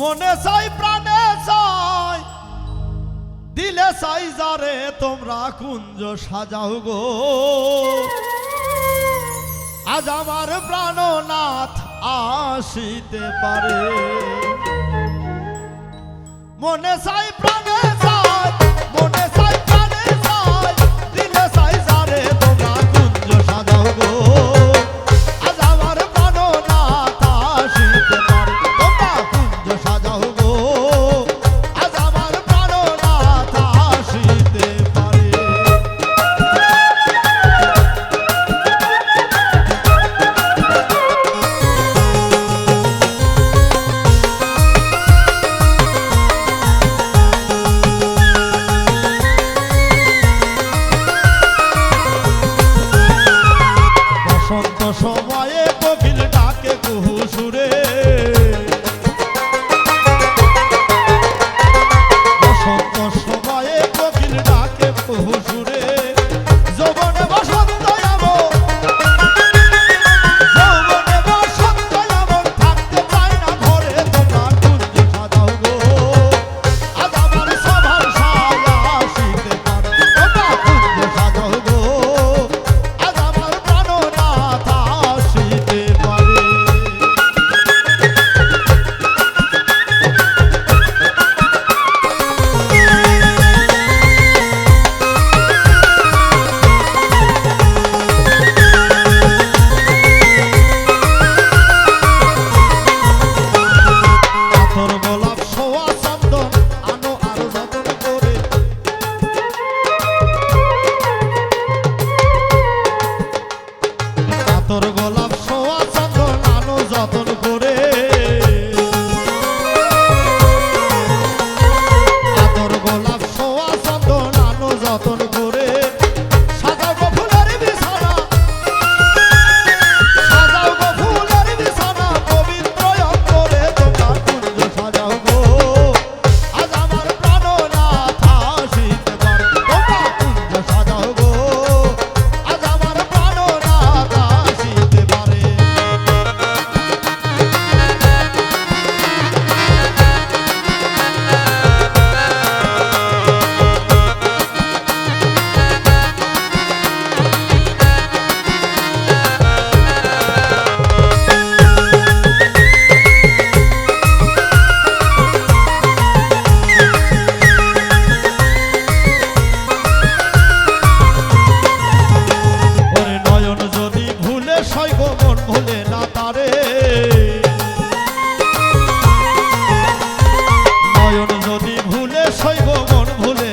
মনে চাই, প্রাণে চাই। দিলে চাই যারে, তোমরা কুঞ্জ সাজাও গো। আজ আমার প্রাণনাথ আসিতে পারে। মনে চাই, প্রাণ ভুলে